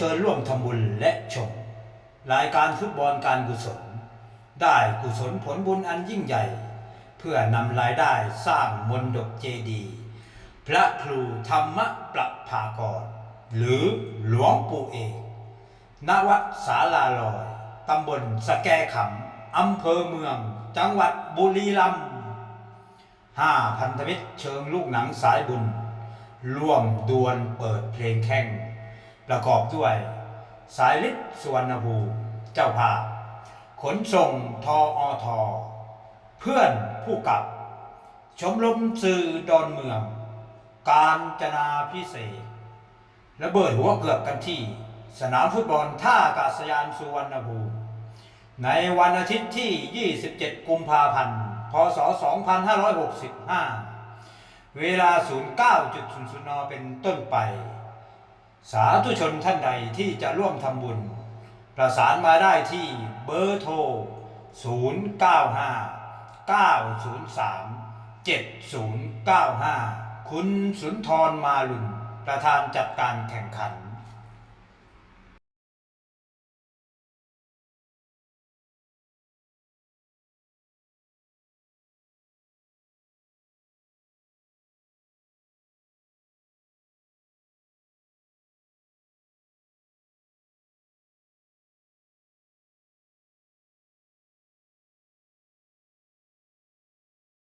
ชิญร่วมทำบุญและชมรายการฟุตบอลการกุศล ได้กุศลผลบุญอันยิ่งใหญ่ เพื่อนำรายได้สร้างมนดกเจดี พระครูธรรมประภากร หรือหลวงปู่เอกณวัดสาลาลอยตำบลสแกขำอำเภอเมือง จังหวัดบุรีรัมย์ห้าพันธมิตรเชิงลูกหนังสายบุญ ร่วมดวลเปิดเพลงแข่ง ประกอบด้วย สายลิศสุวรรณภูเจ้าภาพขนส่งทออทอเพื่อนผู้กับ ชมรมสื่อดอนเมือง การจนาพิเศษกระเบิดหัวเกือบกันที่ สนามฟุตบอลท่าอากาศยานสุวรรณภูมิในวันอาทิตย์ที่ 27 กุมภาพันธ์ พศ 2565 เวลา 09.00 น เป็นต้นไป สาธุชนท่านใดที่จะร่วมทำบุญ ประสานมาได้ที่เบอร์โทร 095 903 7095 คุณสุนทรมาลุนประธานจัดการแข่งขัน